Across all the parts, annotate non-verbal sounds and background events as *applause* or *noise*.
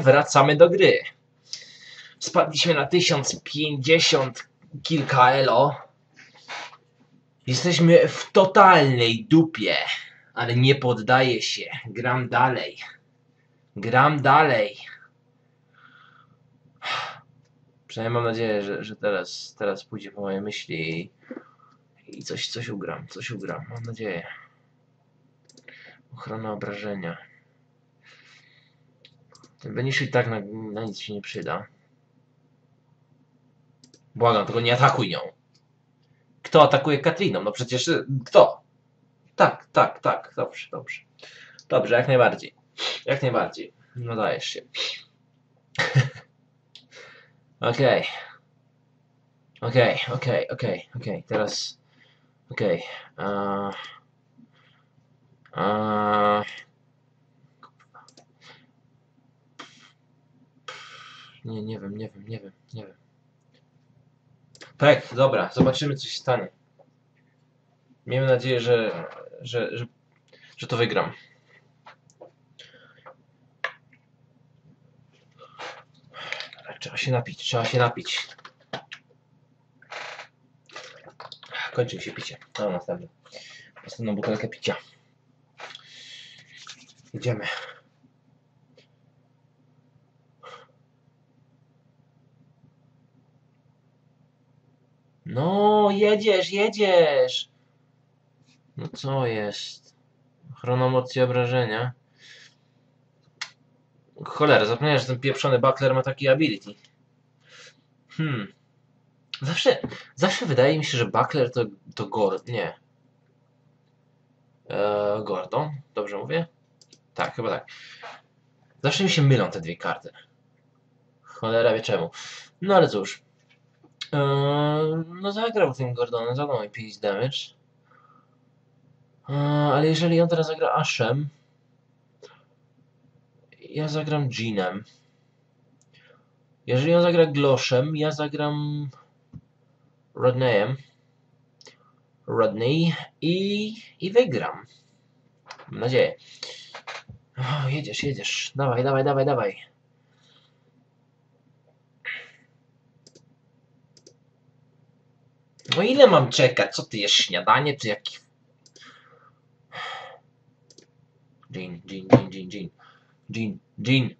wracamy do gry. Spadliśmy na 1050 kilka elo. Jesteśmy w totalnej dupie, ale nie poddaję się. Gram dalej. Gram dalej. Przynajmniej mam nadzieję, że, że teraz, teraz pójdzie po mojej myśli i, i coś, coś ugram, coś ugram. Mam nadzieję. Ochrona obrażenia. Ten Benish i tak na, na nic się nie przyda. Błagam, tylko nie atakuj nią. Kto atakuje Katriną? No przecież y, kto? Tak, tak, tak. Dobrze, dobrze. Dobrze, jak najbardziej. Jak najbardziej. No dajesz się. *laughs* Okej. Okej, okej, okej, okej. Teraz... Okej. Okay. Uh... Nie, nie wiem, nie wiem, nie wiem, nie wiem. Tak, dobra, zobaczymy co się stanie. Miejmy nadzieję, że, że, że, że to wygram. Trzeba się napić, trzeba się napić. Kończy się picie. No, następne. Następną butelkę picia. Idziemy. No, jedziesz, jedziesz. No co jest? Chronomocja obrażenia. Cholera, zapomniałem, że ten pieprzony Buckler ma taki ability. Hmm. Zawsze, zawsze wydaje mi się, że Buckler to, to Gord, nie. Eee, Gordon, dobrze mówię? Tak, chyba tak. Zawsze mi się mylą te dwie karty. Cholera wie czemu. No ale cóż. Eee, no zagrał tym Gordonem, zadał mi 5 damage. Eee, ale jeżeli on teraz zagra Ashem, ja zagram Jeanem. Jeżeli on zagra Gloszem, ja zagram Rodneyem. Rodney i, i wygram. Mam nadzieję. O, jedziesz, jedziesz. Dawaj, dawaj, dawaj, dawaj. No ile mam czekać? Co ty jesz śniadanie, czy jaki... Jean, Jean, Jean, Jean, Jean. Jean, Jean.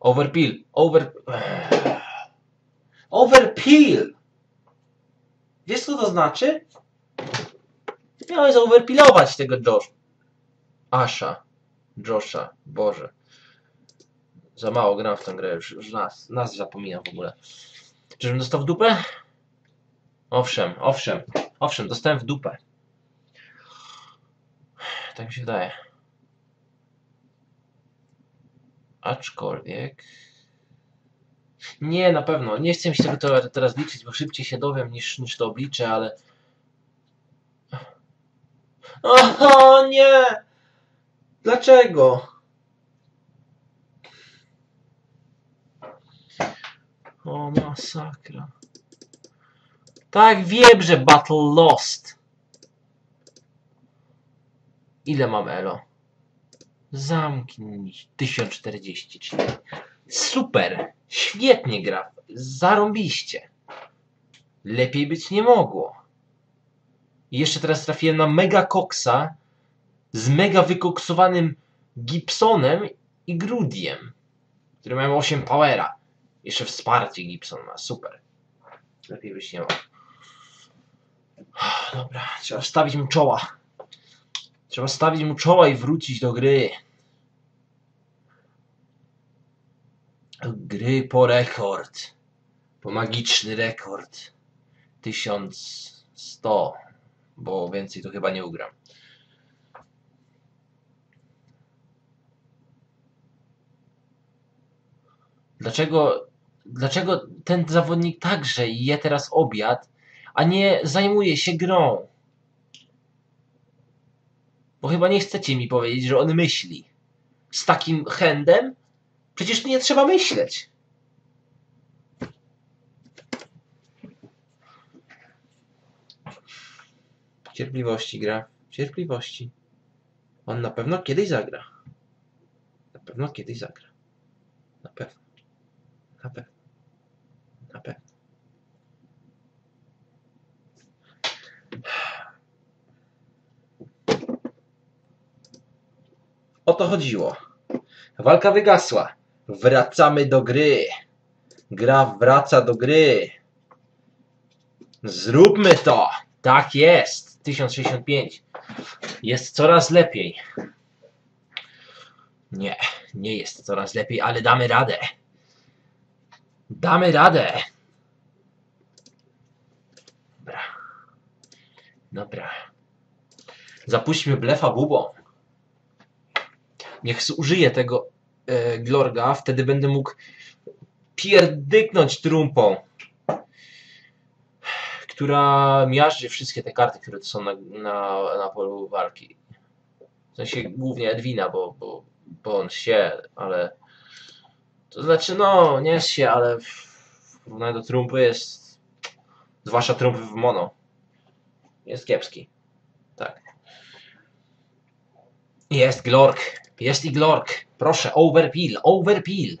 Overpeel, over... *sighs* Overpeel! Wiesz co to znaczy? Miałeś overpilować tego Josh. Asha. Josha. Boże. Za mało gram w tę grę, już, już nas, nas zapominam w ogóle. Czyżbym dostał w dupę? Owszem, owszem, owszem, dostałem w dupę. Tak mi się wydaje. Aczkolwiek... Nie, na pewno. Nie chcę mi się tego teraz liczyć, bo szybciej się dowiem niż, niż to obliczę, ale... O nie! Dlaczego? O, masakra. Tak, wiem, że Battle Lost. Ile mam elo? Zamknij. 1044. Super. Świetnie gra. Zarąbiście. Lepiej być nie mogło. I jeszcze teraz trafiłem na Mega Coxa z mega wykoksowanym Gibsonem i Grudiem, który mają 8 powera. Jeszcze wsparcie Gibson ma. Super. Lepiej być nie mogło. *sighs* Dobra, trzeba stawić mu czoła. Trzeba stawić mu czoła i wrócić do gry. Gry po rekord. Po magiczny rekord. 1100. Bo więcej to chyba nie ugram. Dlaczego, dlaczego ten zawodnik także je teraz obiad, a nie zajmuje się grą? Bo chyba nie chcecie mi powiedzieć, że on myśli. Z takim handem? Przecież nie trzeba myśleć. Cierpliwości gra. Cierpliwości. On na pewno kiedyś zagra. Na pewno kiedyś zagra. Na pewno. Na pewno. Na pewno. O to chodziło. Walka wygasła. Wracamy do gry. Gra wraca do gry. Zróbmy to. Tak jest. 1065. Jest coraz lepiej. Nie, nie jest coraz lepiej, ale damy radę. Damy radę. Dobra. Zapuśćmy blefa bubą. Niech użyję tego e, Glorga, wtedy będę mógł pierdyknąć trumpą, która miażdży wszystkie te karty, które są na, na, na polu walki. W sensie głównie Edwina, bo, bo, bo on się, ale to znaczy no, nie się, ale w porównaniu do trumpy jest, zwłaszcza trumpy w mono, jest kiepski. Tak. Jest Glork. Jest i Glork. Proszę, overpeel, overpeel.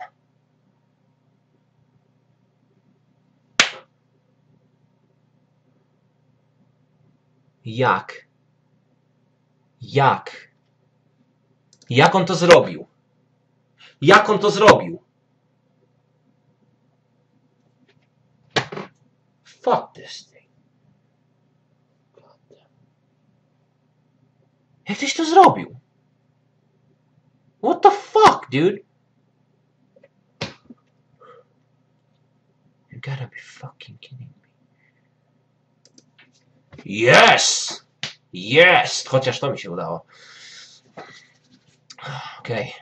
Jak? Jak? Jak on to zrobił? Jak on to zrobił? Fuck this Jak tyś to zrobił? What the fuck, dude? You gotta be fucking kidding me. Yes! Jest! Chociaż to mi się udało. Okej.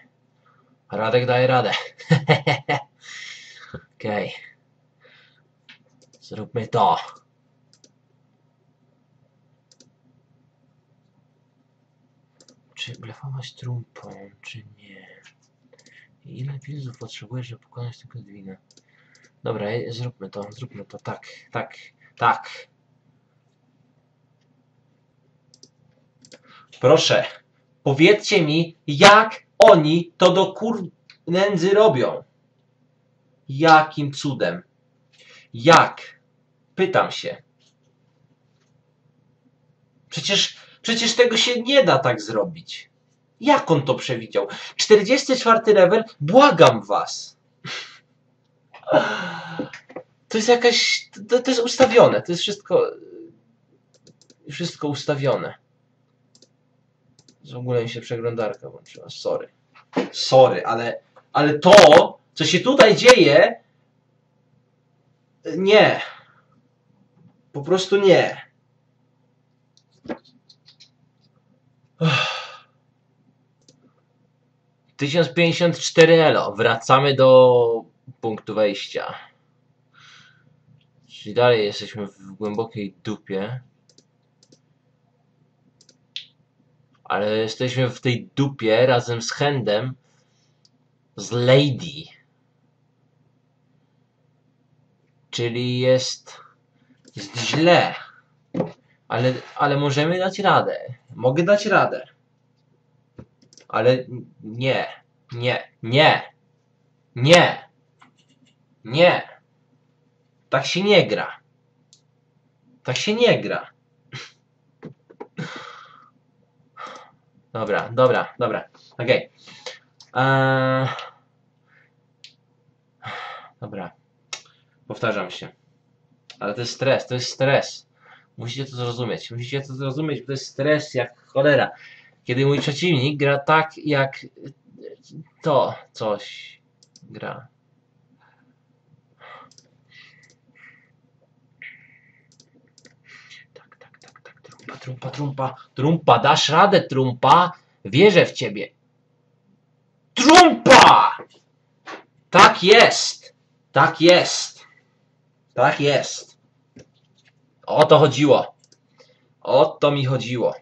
Radek daje radę. *laughs* Okej. Zróbmy to. Czy blefować trumpą, czy nie? Ile pilzów potrzebujesz, żeby pokonać tego dwina? Dobra, e, zróbmy to, zróbmy to, tak, tak, tak. Proszę, powiedzcie mi, jak oni to do kur... nędzy robią? Jakim cudem? Jak? Pytam się. Przecież, przecież tego się nie da tak zrobić. Jak on to przewidział? 44 level? Błagam was. To jest jakaś... To, to jest ustawione. To jest wszystko... Wszystko ustawione. W ogóle mi się przeglądarka włączyła. Sorry. Sorry, ale, ale to, co się tutaj dzieje, nie. Po prostu nie. 1054 elo. Wracamy do punktu wejścia. Czyli dalej jesteśmy w głębokiej dupie. Ale jesteśmy w tej dupie razem z Handem, z Lady. Czyli jest, jest źle. Ale, ale możemy dać radę. Mogę dać radę. Ale nie, nie, nie, nie, nie. Tak się nie gra. Tak się nie gra. Dobra, dobra, dobra. Okej. Eee... Dobra. Powtarzam się. Ale to jest stres, to jest stres. Musicie to zrozumieć. Musicie to zrozumieć, bo to jest stres jak cholera. Kiedy mój przeciwnik gra tak, jak to coś gra. Tak, tak, tak, tak. Trumpa, trumpa, trumpa. Trumpa, dasz radę, trumpa. Wierzę w ciebie. Trumpa! Tak jest. Tak jest. Tak jest. O to chodziło. O to mi chodziło.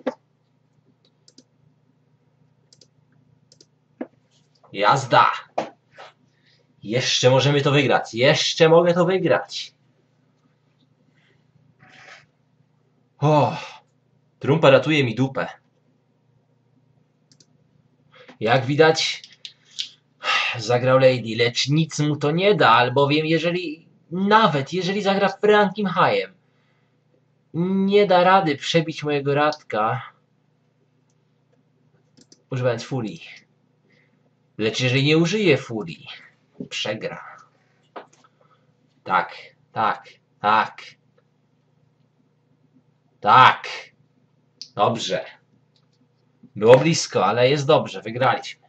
Jazda. Jeszcze możemy to wygrać. Jeszcze mogę to wygrać. O, trumpa ratuje mi dupę. Jak widać, Zagrał Lady, lecz nic mu to nie da, albowiem jeżeli, nawet jeżeli zagra Frankiem Hajem, nie da rady przebić mojego radka, używając furii. Lecz jeżeli nie użyje furii, przegra. Tak, tak, tak. Tak. Dobrze. Było blisko, ale jest dobrze. Wygraliśmy.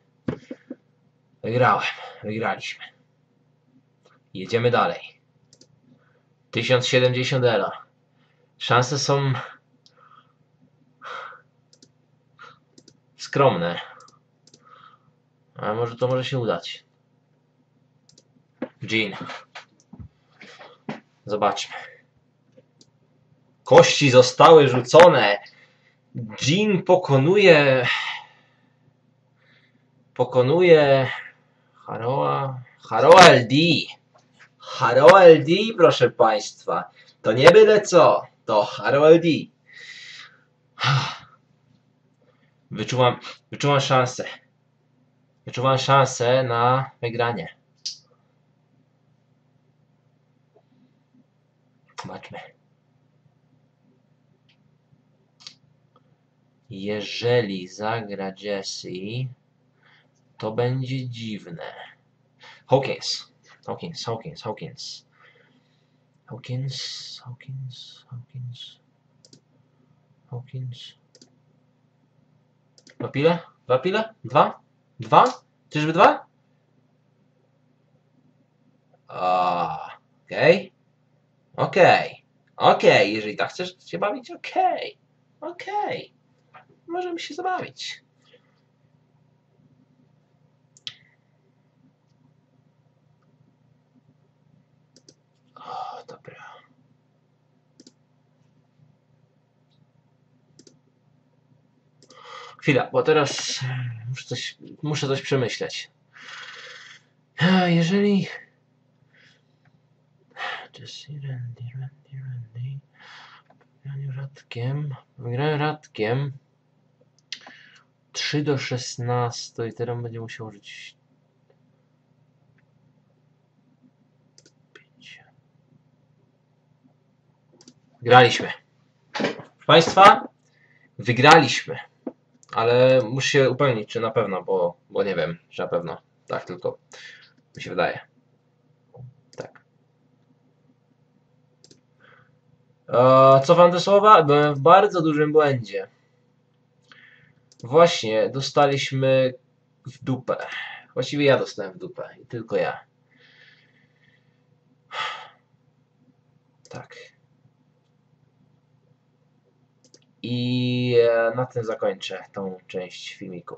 Wygrałem. Wygraliśmy. Jedziemy dalej. 1070 elo. Szanse są skromne. Ale może to może się udać. Jean. Zobaczmy. Kości zostały rzucone. Jean pokonuje. Pokonuje. Haroa. Haroa LD. Haroa LD, proszę Państwa. To nie byle co. To Haroa LD. Wyczuwam, wyczuwam szansę. Wyczuwam szansę na wygranie. Zobaczmy. Jeżeli zagra Jesse, to będzie dziwne. Hawkins. Hawkins, Hawkins, Hawkins. Hawkins, Hawkins, Hawkins. Hawkins. Dwa pile? Dwa? Dwa? Czyżby dwa? Okej. Okej. Okej, jeżeli tak chcesz się bawić, okej. Okej. Możemy się zabawić. O, dobra. Chwila, bo teraz muszę coś, muszę coś przemyśleć. A, Jeżeli... Randy, Randy. Wygraniu radkiem. Wygraniu radkiem. 3 do 16 i teraz będzie musiał użyć 5. Graliśmy. Proszę Państwa, wygraliśmy. Ale muszę się upewnić, czy na pewno, bo, bo nie wiem, czy na pewno. Tak tylko mi się wydaje. Tak. E, cofam te słowa. Byłem w bardzo dużym błędzie. Właśnie, dostaliśmy w dupę. Właściwie ja dostałem w dupę i tylko ja. Tak. I e, na tym zakończę tą część filmiku.